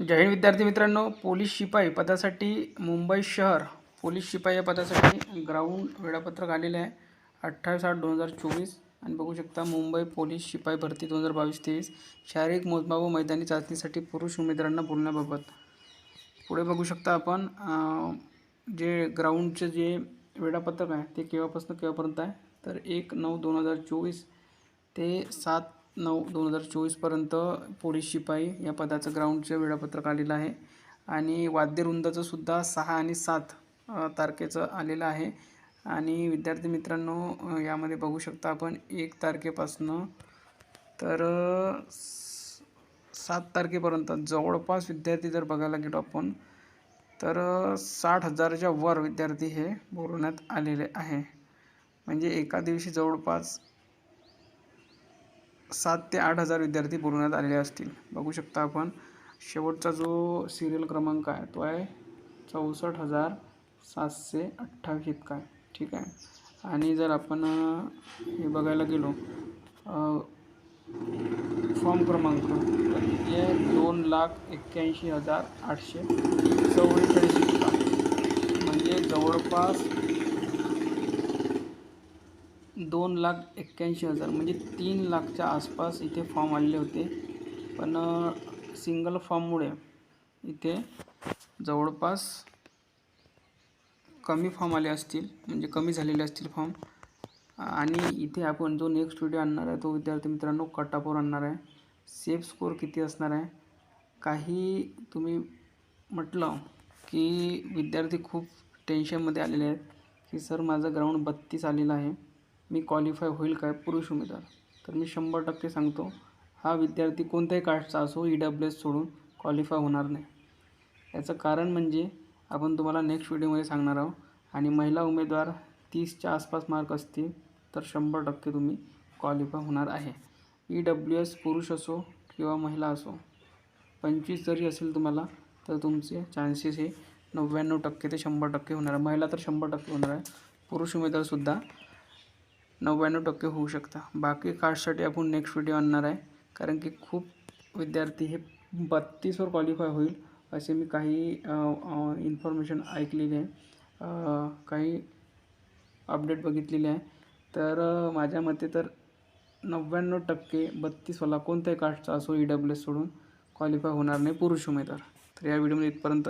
जय हिंद विद्यार्थी मित्रांनो पोलीस शिपाई पदासाठी मुंबई शहर पोलीस शिपाई या पदासाठी ग्राउंड वेळापत्रक आलेले आहे. अठ्ठावीस आठ दोन हजार चोवीस आणि बघू शकता मुंबई पोलीस शिपाई भरती दोन हजार बावीस तेवीस. शारीरिक मोजमाप व मैदानी चाचणीसाठी पुरुष उमेदवारांना बोलण्याबाबत. पुढे बघू शकता आपण जे ग्राउंडचे जे वेळापत्रक आहे ते केव्हापासून केव्हापर्यंत आहे? तर एक नऊ दोन हजार चोवीस ते सात नऊ दोन हजार चोवीसपर्यंत पोलीस शिपाई या पदाचं ग्राउंडचं वेळापत्रक आलेलं आहे. आणि वाद्यवृंदाचं सुद्धा सहा आणि सात तारखेचं आलेलं आहे. आणि विद्यार्थी मित्रांनो यामध्ये बघू शकता आपण एक तारखेपासनं तर सात तारखेपर्यंत जवळपास विद्यार्थी जर बघायला गेलो आपण तर साठ हजाराच्या वर विद्यार्थी हे बोलवण्यात आलेले आहे. म्हणजे एका दिवशी जवळपास सात ते आठ हजार विद्यार्थी बोलवण्यात आलेले असतील. बघू शकता आपण. शेवटचा जो सिरियल क्रमांक आहे तो आहे चौसष्ट हजार सातशे अठ्ठावीस इतका आहे. ठीक आहे? आणि जर आपण हे बघायला गेलो फॉर्म क्रमांक तर हे दोन लाख एक्क्याऐंशी हजार आठशे चौवेचाळीस इतका म्हणजे जवळपास दोन लाख एक्क्याऐंशी हजार म्हणजे तीन लाखच्या आसपास इथे फॉर्म आलेले होते. पण सिंगल फॉर्ममुळे इथे जवळपास कमी फॉर्म आले असतील म्हणजे कमी झालेले असतील फॉर्म. आणि इथे आपण जो नेक्स्ट व्हिडिओ आणणार आहे तो विद्यार्थी मित्रांनो कटापोर आणणार आहे. सेफ स्कोअर किती असणार आहे? काही तुम्ही म्हटलं की विद्यार्थी खूप टेन्शनमध्ये आलेले आहेत की सर माझं ग्राउंड बत्तीस आलेलं आहे. मी क्वालिफाय होईल काय पुरुष उमेदवार? तर मी शंभर टक्के सांगतो हा विद्यार्थी कोणत्याही कास्टचा असो ई डब्ल्यू एस सोडून क्वालिफाय होणार नाही. याचं कारण म्हणजे आपण तुम्हाला नेक्स्ट व्हिडिओमध्ये सांगणार आहोत. आणि महिला उमेदवार तीसच्या आसपास मार्क असतील तर शंभर टक्के तुम्ही क्वालिफाय होणार आहे. ई डब्ल्यू एस पुरुष असो किंवा महिला असो पंचवीस जरी असेल तुम्हाला तर तुमचे चान्सेस हे नव्याण्णव टक्के ते शंभर टक्के होणार आहे. महिला तर शंभर टक्के होणार आहे. पुरुष उमेदवारसुद्धा नव्याण्णव टक्के होऊ शकता. बाकी कास्टसाठी आपण नेक्स्ट व्हिडिओ आणणार आहे. कारण की खूप विद्यार्थी हे बत्तीसवर क्वालिफाय होईल असे मी काही इन्फॉर्मेशन ऐकलेली आहे. काही अपडेट बघितलेले आहे. तर माझ्या मते तर नव्याण्णव टक्के बत्तीसवाला कोणत्याही कास्टचा असो ई डब्ल्यू एस सोडून क्वालिफाय होणार नाही पुरुष उमेदवार. तर या व्हिडिओमध्ये इथपर्यंत